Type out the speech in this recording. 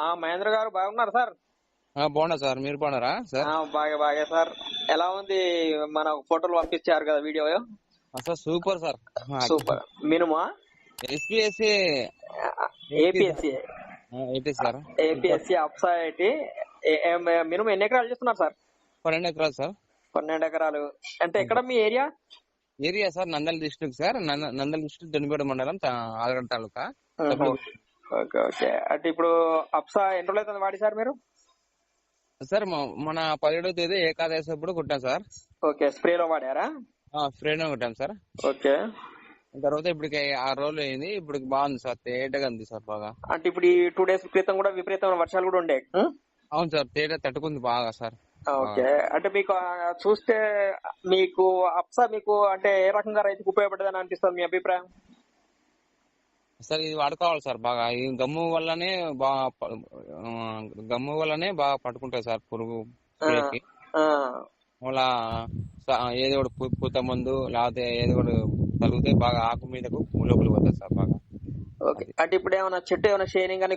ఆ మహేంద్ర గారు బాగున్నారు సార్? బాగున్నా సార్. మీరు బాగున్నారా సార్? బాగా బాగా సార్. ఎలా ఉంది మన ఫోటోలు పంపించారు కదా వీడియో? అసలు super sir. Super. Minima? SPSC APSC. ఏంటి సార్. ఏపీఎస్సి అప్సైటీ. మినిమం ఎన్ని ఎకరాలు చేస్తున్నారు సార్? పన్నెండు ఎకరాలు సార్. పన్నెండు ఎకరాలు. అంటే ఎక్కడ మీ area? Area sir Nandal district sir. నంద- నందల్ డిస్ట్రిక్ట్ దొనిపేట మండలం ఆలగడ్డ తాలూకా. Okay okay. అంటే ఇప్పుడు అప్సా ఎన్ని రోజులు అవుతుంది వాడి సార్ మీరు? సార్ మన పదిహేడవ తేదీ ఏకాదశి అప్పుడు కొట్టాం సార్. ఓకే స్ప్రేలో వాడారా? ఫ్రెండ్ కొట్టాం సార్. ఓకే. తర్వాత ఇప్పటికి ఆరు రోజులు అయింది ఇప్పుడు బాగుంది సార్ తేటగా ఉంది సార్ బాగా. అంటే ఇప్పుడు ఈ టూ డేస్ క్రితం కూడా విపరీతమైన వర్షాలు కూడా ఉండే? అవును సార్ తేట తట్టుకుంది బాగా సార్. ఓకే. అంటే మీకు చూస్తే మీకు అప్సా మీకు అంటే ఏ రకంగా రైతుకు ఉపయోగపడదని అనిపిస్తుంది మీ అభిప్రాయం? సార్ ఇది వాడుకోవాలి సార్. బాగా ఈ గమ్ము వల్లనే బాగా గమ్ము వల్లనే బాగా పట్టుకుంటాయి సార్ పురుగు స- ఏదో ఒకటి పూత మందు లేకపోతే ఏదో ఒకటి తగిలితే బాగా ఆకు మీదకు లోపలికి పోతుంది సార్ బాగా. ఓకే. అంటే ఇప్పుడు ఏమైనా చెట్టు ఏమైనా షేరింగ్ అని